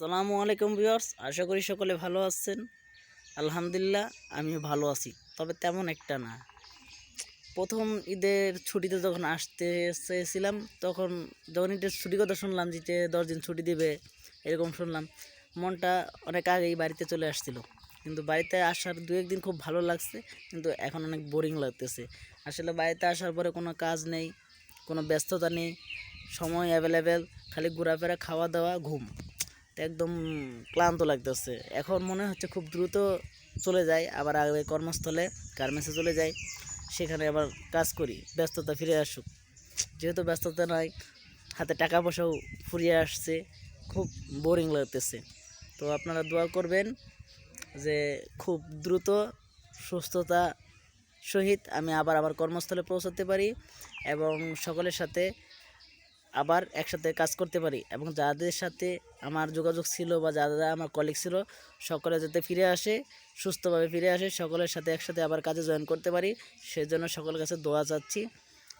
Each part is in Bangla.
আসসালামু আলাইকুম ভিউয়ার্স, আশা করি সকলে ভালো আছেন। আলহামদুলিল্লাহ, আমিও ভালো আছি, তবে তেমন একটা না। প্রথম ঈদের ছুটিতে যখন আসতে চেয়েছিলাম, তখন যখন ঈদের ছুটির কথা শুনলাম যে দশ দিন ছুটি দিবে, এরকম শুনলাম, মনটা অনেক আগেই বাড়িতে চলে আসছিল। কিন্তু বাড়িতে আসার দু একদিন খুব ভালো লাগছে, কিন্তু এখন অনেক বোরিং লাগতেছে। আসলে বাড়িতে আসার পরে কোনো কাজ নেই, কোনো ব্যস্ততা নেই, সময় অ্যাভেলেবেল খালি ঘোরাফেরা, খাওয়া দাওয়া, ঘুম। একদম ক্লান্ত লাগতেছে। এখন মনে হচ্ছে খুব দ্রুত চলে যাই, আবার আগে কর্মস্থলে, গার্মেন্টসে চলে যাই, সেখানে আবার কাজ করি, ব্যস্ততা ফিরে আসুক। যেহেতু ব্যস্ততা নয়, হাতে টাকা পয়সাও ফুরিয়ে আসছে, খুব বোরিং লাগতেছে। তো আপনারা দোয়া করবেন যে খুব দ্রুত সুস্থতা সহিত আমি আবার আমার কর্মস্থলে পৌঁছাতে পারি এবং সকলের সাথে আবার একসাথে কাজ করতে পারি এবং যাদের সাথে আমার যোগাযোগ ছিল বা যারা আমার কলিগ ছিল, সকলে যাতে ফিরে আসে, সুস্থভাবে ফিরে আসে, সকলের সাথে একসাথে আবার কাজে জয়েন করতে পারি, সেজন্য সকলের কাছে দোয়া চাচ্ছি।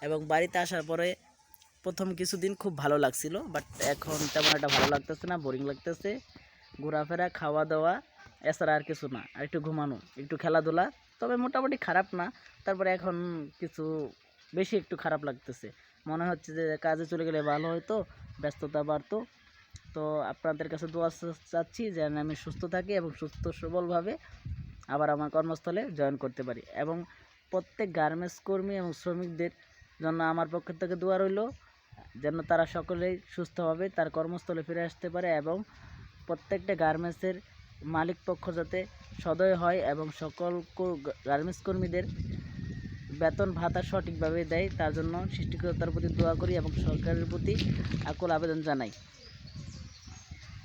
এবং বাড়িতে আসার পরে প্রথম কিছুদিন খুব ভালো লাগছিল বাট এখন তেমন একটা ভালো লাগতেছে না বোরিং লাগতেছে। ঘোরাফেরা খাওয়া দাওয়া এছাড়া আর কিছু না, আর একটু ঘুমানো, একটু খেলাধুলা, তবে মোটামুটি খারাপ না, তারপরে এখন কিছু বেশি একটু খারাপ লাগতেছে। মনে হচ্ছে যে কাজে চলে গেলে ভালো হতো ব্যস্ততা বাড়তো। তো আপনাদের কাছে দোয়া চাচ্ছি যেন আমি সুস্থ থাকি এবং সুস্থ সবলভাবে আবার আমার কর্মস্থলে জয়েন করতে পারি। এবং প্রত্যেক গার্মেন্টস কর্মী এবং শ্রমিকদের জন্য আমার পক্ষ থেকে দোয়া রইল, যেন তারা সকলেই সুস্থভাবে তার কর্মস্থলে ফিরে আসতে পারে এবং প্রত্যেকটা গার্মেন্টসের মালিক পক্ষ যাতে সদয় হয় এবং সকল গার্মেন্টস কর্মীদের বেতন ভাতা সঠিকভাবে দেয়, তার জন্য সৃষ্টিকর্তার প্রতি দোয়া করি এবং সরকারের প্রতি আকুল আবেদন জানাই।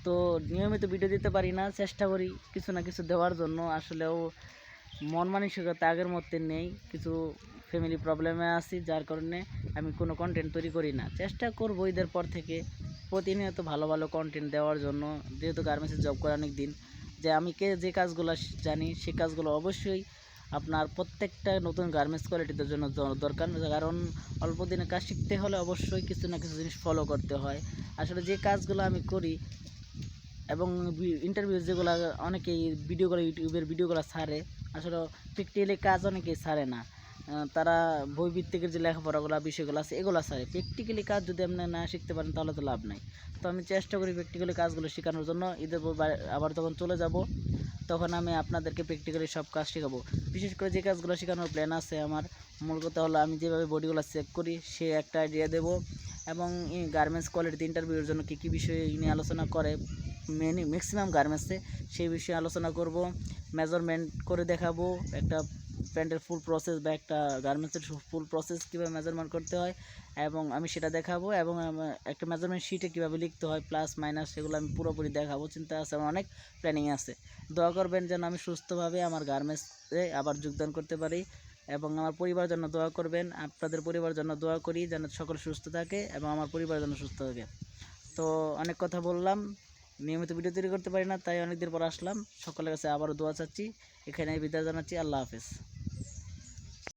তো নিয়মিত ভিডিও দিতে পারি না, চেষ্টা করি কিছু না কিছু দেওয়ার জন্য। আসলেও মন মানসিকতা আগের মধ্যে নেই, কিছু ফ্যামিলি প্রবলেমে আছি, যার কারণে আমি কোনো কন্টেন্ট তৈরি করি না। চেষ্টা করব ঈদের পর থেকে প্রতিনিয়ত ভালো ভালো কন্টেন্ট দেওয়ার জন্য। যেহেতু গার্মেন্টসে জব করে অনেক দিন যে আমি কে যে কাজগুলো জানি, সে কাজগুলো অবশ্যই আপনার প্রত্যেকটা নতুন গার্মেন্টস কোয়ালিটিদের জন্য দরকার। কারণ অল্প দিনে কাজ শিখতে হলে অবশ্যই কিছু না কিছু জিনিস ফলো করতে হয়। আসলে যে কাজগুলো আমি করি এবং ইন্টারভিউ যেগুলো অনেকেই ভিডিওগুলো ইউটিউবের ভিডিওগুলো ছাড়ে, আসলে প্র্যাকটিক্যালি কাজ অনেকেই ছাড়ে না। তারা বই ভিত্তিকের যে লেখাপড়াগুলো, বিষয়গুলো আছে, এগুলো ছাড়ে। প্র্যাকটিক্যালি কাজ যদি আপনি না শিখতে পারেন, তাহলে তো লাভ নাই। তো আমি চেষ্টা করি প্র্যাকটিক্যালি কাজগুলো শেখানোর জন্য। ঈদের পর আবার যখন চলে যাব, তখন আমি আপনাদেরকে প্র্যাকটিক্যালি সব কাজ শেখাবো। বিশেষ করে যে কাজগুলো শেখানোর প্ল্যান আছে আমার, মূল কথা হলো আমি যেভাবে বডিগুলো চেক করি, সে একটা আইডিয়া দেবো। এবং গার্মেন্টস কোয়ালিটিতে ইন্টারভিউর জন্য কী কী বিষয়ে নিয়ে আলোচনা করে মেনি ম্যাক্সিমাম গার্মেন্টসে সেই বিষয়ে আলোচনা করব মেজারমেন্ট করে দেখাবো, একটা প্যান্টের ফুল প্রসেস বা একটা গার্মেন্টসের ফুল প্রসেস কীভাবে মেজারমেন্ট করতে হয় এবং আমি সেটা দেখাবো এবং একটা মেজারমেন্ট শিটে কীভাবে লিখতে হয় প্লাস মাইনাস সেগুলো আমি পুরোপুরি দেখাবো। চিন্তা আছে, আমার অনেক প্ল্যানিং আছে। দোয়া করবেন যেন আমি সুস্থভাবে আমার গার্মেন্টসে আবার যোগদান করতে পারি এবং আমার পরিবার জন্য দোয়া করবেন, আপনাদের পরিবারের জন্য দোয়া করি যেন সকল সুস্থ থাকে এবং আমার পরিবার জন্য সুস্থ থাকে। তো অনেক কথা বললাম, নিয়মিত ভিডিও তৈরি করতে পারি না, তাই অনেকদিন পর আসলাম। সকলের কাছে আবারও দোয়া চাচ্ছি। এখানে বিদায় জানাচ্ছি, আল্লাহ হাফেজ।